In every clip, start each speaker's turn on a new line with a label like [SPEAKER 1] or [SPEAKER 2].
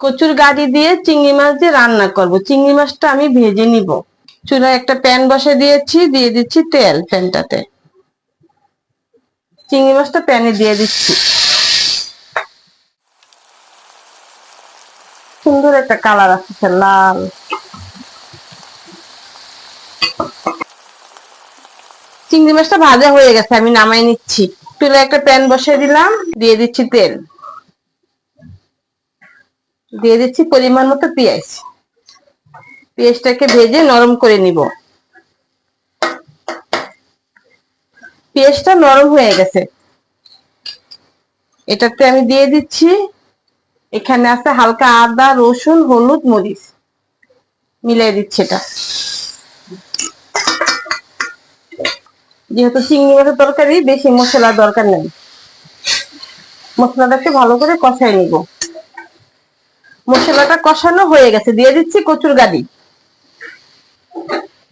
[SPEAKER 1] কচুর গাড়ি দিয়ে চিংড়ি মাছ দিয়ে রান্না করব। চিংড়ি মাছটা আমি ভেজে নিব। চুলায় একটা প্যান বসে দিয়েছি, দিয়ে দিচ্ছি তেল প্যানটাতে। চিংড়ি মাছটা প্যানে দিয়ে দিচ্ছি। সুন্দর একটা কালার আসছে, লাল। চিংড়ি মাছটা ভাজা হয়ে গেছে, আমি নামাই নিচ্ছি। চুলায় একটা প্যান বসিয়ে দিলাম, দিয়ে দিচ্ছি তেল। দিয়ে দিচ্ছি পরিমাণ মতো পেঁয়াজ। পেঁয়াজটাকে ভেজে নরম করে নিব। পেঁয়াজটা নরম হয়ে গেছে। এটাতে আমি দিয়ে দিচ্ছি, এখানে আছে হালকা আদা, রসুন, হলুদ, মরিচ। মিলিয়ে দিচ্ছি এটা। যেহেতু চিংড়ি মাছের তরকারি, বেশি মশলার দরকার নেই। মশলাটাকে ভালো করে কষাই নিব। মশলাটা কষানো হয়ে গেছে। দিয়ে দিচ্ছি কচুর গাড়ি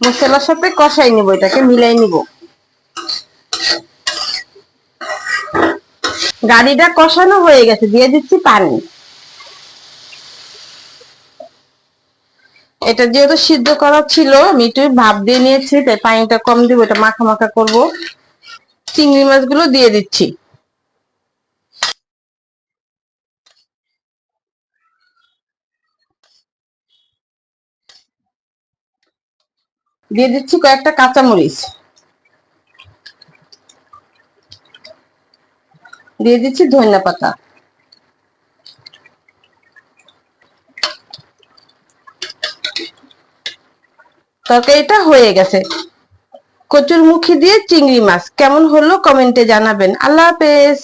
[SPEAKER 1] মশলার সাথে কষাই নিব এটাকে, মিলাই নিব। গাড়িটা কষানো হয়ে গেছে, দিয়ে দিচ্ছি পানি। এটা যেহেতু সিদ্ধ করা ছিল, আমি একটু ভাপ দিয়ে নিয়েছি, তাই পানিটা কম দিব, এটা মাখা মাখা করব। চিংড়ি মাছগুলো দিয়ে দিচ্ছি। দিয়ে দিচ্ছি কয়েকটা কাঁচামরিচ। দিয়ে দিচ্ছি ধনিয়া পাতা। তরকারিটা হয়ে গেছে। কচুর মুখি দিয়ে চিংড়ি মাছ। কেমন হলো কমেন্টে জানাবেন। আল্লাহ হাফেজ।